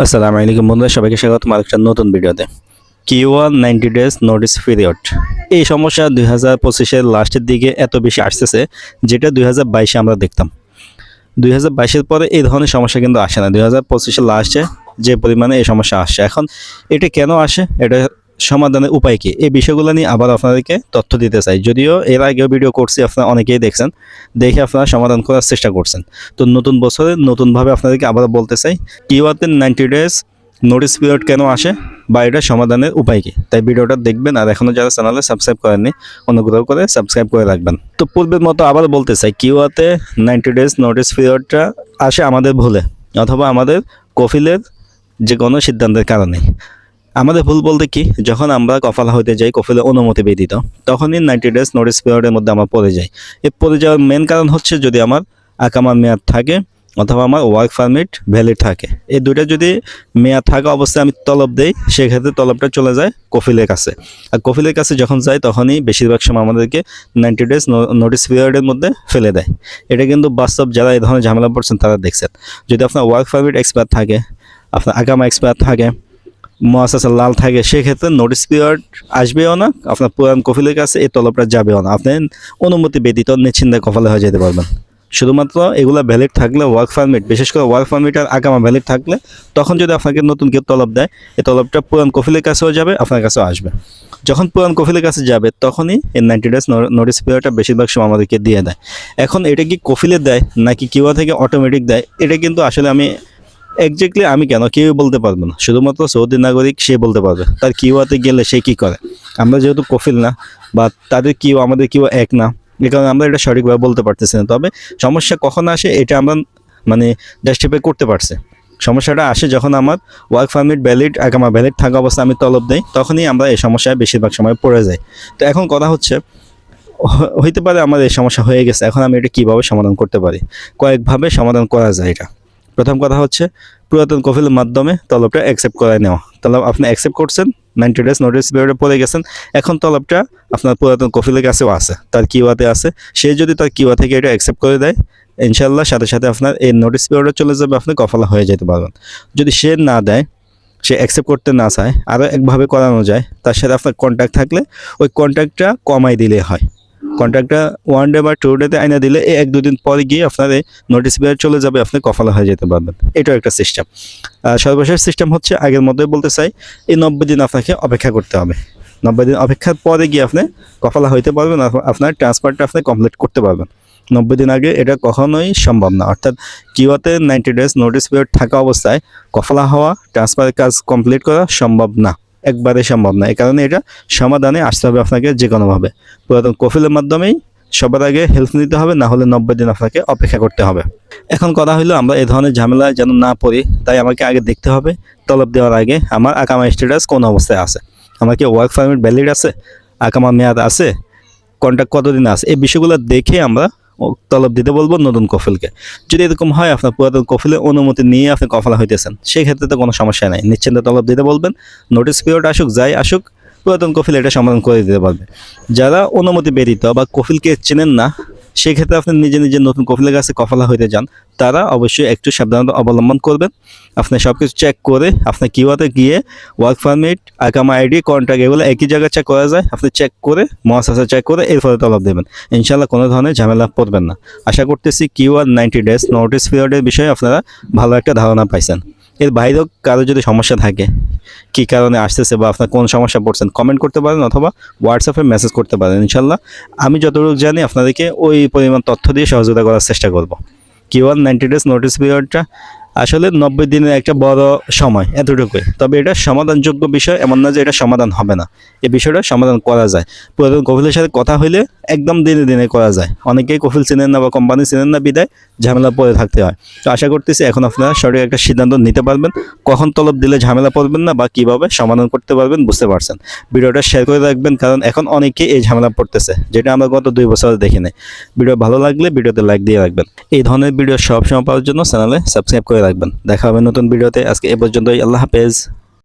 আসসালামু আলাইকুম বন্ধুরা, সবাইকে স্বাগত আরেকটা নতুন ভিডিওতে। Qiwa ninety days notice period এই সমস্যা দুই হাজার পঁচিশের লাস্টের দিকে এত বেশি আসতেছে, যেটা দুই হাজার বাইশে আমরা দেখতাম। দুই হাজার বাইশের পরে এই ধরনের সমস্যা কিন্তু আসে না। দুই হাজার পঁচিশের লাস্টে যে পরিমাণে এই সমস্যা আসছে। এখন এটা কেন আসে? এটা সমাধানের উপায় কি? এই বিষয়গুলো নিয়ে আবার আপনাদেরকে তথ্য দিতে চাই। যদিও এর আগেও ভিডিও করছি, আপনারা অনেকেই দেখছেন। দেখে আপনারা সমাধান করার চেষ্টা করছেন। তো নতুন বছরে নতুনভাবে আপনাদেরকে আবার বলতে চাই কিওয়াতে নাইনটি ডেজ নোটিস পিরিয়ড কেন আসে বা এটা সমাধানের উপায় কি? তাই ভিডিওটা দেখবেন আর এখনও যারা চ্যানেলে সাবস্ক্রাইব করেননি, অনুগ্রহ করে সাবস্ক্রাইব করে রাখবেন। তো পূর্বের মতো আবার বলতে চাই কিওয়াতে নাইনটি ডেজ নোটিস পিরিয়ডটা আসে আমাদের ভুলে অথবা আমাদের কফিলের যে কোনো সিদ্ধান্তের কারণে। আমাদের ভুল বলতে কি? যখন আমরা কফালা হইতে যাই কফিলের অনুমতি ব্যতীত, তখনই নাইনটি ডেজ নোটিস পিরিয়ডের মধ্যে আমরা পড়ে যাই। এই পড়ে যাওয়ার মেন কারণ হচ্ছে যদি আমার আকামার মেয়াদ থাকে অথবা আমার ওয়ার্ক পারমিট ভ্যালিড থাকে। এই দুইটা যদি মেয়াদ থাকা অবস্থায় আমি তলব দেই, সেক্ষেত্রে তলবটা চলে যায় কফিলের কাছে। আর কফিলের কাছে যখন যাই, তখনই বেশিরভাগ সময় আমাদেরকে নাইনটি ডেজ নোটিস পিরিয়ডের মধ্যে ফেলে দেয়। এটা কিন্তু বাস্তব যারা এই ধরনের ঝামেলা পড়ছেন, তারা দেখছেন। যদি আপনার ওয়ার্ক পারমিট এক্সপায়ার থাকে, আপনার আকামা এক্সপায়ার থাকে মহাসাসা লাল থাকে, সেক্ষেত্রে নোটিস পিরিয়ড আসবেও না, আপনার পুরান কফিলের কাছে এই তলবটা যাবেও না। আপনি অনুমতি ব্যতীত নিশ্চিন্তায় কফালে হয়ে যেতে পারবেন। শুধুমাত্র এগুলো ভ্যালিড থাকলে ওয়ার্ক পারমিট বিশেষ করে ওয়ার্ক পারমিট আর আগামা ভ্যালিড থাকলে, তখন যদি আপনাকে নতুন কেউ তলব দেয়, এই তলবটা পুরান কফিলের কাছেও যাবে, আপনার কাছেও আসবে। যখন পুরান কফিলের কাছে যাবে, তখনই এই নাইনটি ডেজ নোটিস পিরিয়ডটা বেশিরভাগ সময় আমাদেরকে দিয়ে দেয়। এখন এটা কি কফিলে দেয়, নাকি কিউয়া থেকে অটোমেটিক দেয়, এটা কিন্তু আসলে আমি একজাক্টলি আমি কেন? কেউ বলতে পারব না। শুধুমাত্র সৌদি নাগরিক সে বলতে পারবে। তার কিউয়াতে গেলে সে কি করে? আমরা যেহেতু কফিল না, বা তাদের কিউ, আমাদের কিউ এক না এই কারণে আমরা এটা সঠিকভাবে বলতে পারতেছি না। তবে সমস্যা কখন আসে, এটা আমরা মানে জাস্টিফাই করতে পারছি। সমস্যাটা আসে যখন আমার ওয়ার্ক পারমিট ভ্যালিড আগামা ভ্যালিড থাকা অবস্থায় আমি তলব দেই, তখনই আমরা এই সমস্যায় বেশিরভাগ সময় পড়ে যাই। তো এখন কথা হচ্ছে হইতে পারে আমার এই সমস্যা হয়ে গেছে, এখন আমি এটা কীভাবে সমাধান করতে পারি? কয়েকভাবে সমাধান করা যায় এটা। প্রথম কথা হচ্ছে পুরাতন কফিলের মাধ্যমে তলবটা অ্যাকসেপ্ট করায় নেওয়া। তলব আপনি অ্যাকসেপ্ট করছেন নাইনটি ডেজ নোটিস পিরিয়ডে পড়ে গেছেন, এখন তলবটা আপনার পুরাতন কফিলের কাছেও আছে, তার কিওয়াতে আছে। সে যদি তার কিওয়া থেকে এটা অ্যাকসেপ্ট করে দেয় ইনশাল্লাহ সাথে সাথে আপনার এই নোটিস পিরিয়ডে চলে যাবে, আপনি কফলা হয়ে যেতে পারবেন। যদি সে না দেয়, সে অ্যাকসেপ্ট করতে না চায়, আরও একভাবে করানো যায়, তার সাথে আপনার কন্ট্যাক্ট থাকলে ওই কন্ট্যাক্টটা কমাই দিলে হয়। কন্ট্যাক্টটা ওয়ান ডে বা টু ডেতে আইনা দিলে এক দুদিন পরে গিয়ে আপনার এই নোটিস পিরিয়ড চলে যাবে, আপনি কফলা হয়ে যেতে পারবেন। এটাও একটা সিস্টেম সর্বশেষ সিস্টেম হচ্ছে, আগের মতোই বলতে চাই, এই নব্বই দিন আপনাকে অপেক্ষা করতে হবে। নব্বই দিন অপেক্ষার পরে গিয়ে আপনি কফলা হইতে পারবেন আপনার ট্রান্সফারটা আপনি কমপ্লিট করতে পারবেন। নব্বই দিন আগে এটা কখনোই সম্ভব না। অর্থাৎ কিওয়াতে নাইনটি ডেজ নোটিস পিরিয়ড থাকা অবস্থায় কফলা হওয়া ট্রান্সফারের কাজ কমপ্লিট করা সম্ভব না। একবারে সম্ভব না। এই কারণে এটা সমাধানে আসতে হবে আপনাকে যে কোনোভাবে পুরাতন কফিলের মাধ্যমেই সবার আগে হেল্প নিতে হবে, না হলে নব্বই দিন আপনাকে অপেক্ষা করতে হবে। এখন কথা হলো আমরা এ ধরনের ঝামেলায় যেন না পড়ি, তাই আমাকে আগে দেখতে হবে। তলব দেওয়ার আগে আমার আকামা স্ট্যাটাস কোন অবস্থায় আছে? আমার কি ওয়ার্ক পারমিট ভ্যালিড আছে? আকামা মেয়াদ আছে? কন্ট্যাক্ট কতদিন আছে? এই বিষয়গুলো দেখে আমরা তলব দিতে বলব নতুন কফিলকে। যদি এরকম হয় আপনার পুরাতন কফিলের অনুমতি নিয়ে আপনি কফলা হইতেছেন সেক্ষেত্রে তো কোনো সমস্যা নাই। নিশ্চিন্তে তলব দিতে বলবেন নোটিস পিরিয়ড আসুক, যাই আসুক, পুরাতন কফিল এটা সমাধান করে দিতে পারবে। যারা অনুমতি ব্যতীত বা কফিলকে চেনেন না সেক্ষেত্রে আপনি নিজে নিজে নতুন কফিলের কাছে কফলা হইতে যান, তারা অবশ্যই একটু সাবধানতা অবলম্বন করবেন। আপনি সব কিছু চেক করে আপনি কিওয়াতে গিয়ে ওয়ার্ক পারমিট আকামা আইডি কন্ট্যাক্ট এগুলো একই জায়গায় চেক করা যায়। আপনি চেক করে মহাশাসা চেক করে, এরপরে তলব দেবেন। ইনশাল্লাহ কোনো ধরনের ঝামেলা পড়বেন না। আশা করতেছি কিউআর নাইনটি ডেজ নোটিস পিরিয়ডের বিষয়ে আপনারা ভালো একটা ধারণা পাইছেন। এর বাইরেও কারও যদি সমস্যা থাকে, কি কারণে আসতেছে বা আপনার কোন সমস্যা পড়ছেন কমেন্ট করতে পারেন অথবা হোয়াটসঅ্যাপে মেসেজ করতে পারেন ইনশাল্লাহ আমি যতটুকু জানি আপনাদেরকে ওই পরিমাণ তথ্য দিয়ে সহযোগিতা করার চেষ্টা করব। কিউআর নাইনটি ডেজ নোটিস পিরিয়ডটা আসলে নব্বই দিনের একটা বড় সময় এতটুকুই। তবে এটা সমাধানযোগ্য বিষয়, এমন না যে এটা সমাধান হবে না। এই বিষয়টা সমাধান করা যায়। পুরাতন কফিলের সাথে কথা হইলে একদম দিনে দিনে করা যায়। অনেকেই কফিল চিনেন না বা কোম্পানি চিনেন না বিদায়, ঝামেলা পড়ে থাকতে হয়। তো আশা করতেছি এখন আপনারা সঠিক একটা সিদ্ধান্ত নিতে পারবেন। কখন তলব দিলে ঝামেলা পড়বেন না বা কীভাবে সমাধান করতে পারবেন বুঝতে পারছেন। ভিডিওটা শেয়ার করে রাখবেন, কারণ এখন অনেকেই এই ঝামেলা পড়তেছে, যেটা আমরা গত দুই বছর দেখি নাই। ভিডিও ভালো লাগলে ভিডিওতে লাইক দিয়ে রাখবেন। এই ধরনের ভিডিও সবসময় পাওয়ার জন্য চ্যানেলে সাবস্ক্রাইব করে রাখবেন। দেখা হবে নতুন ভিডিওতে। আজকে এ পর্যন্তই। আল্লাহ হাফেজ।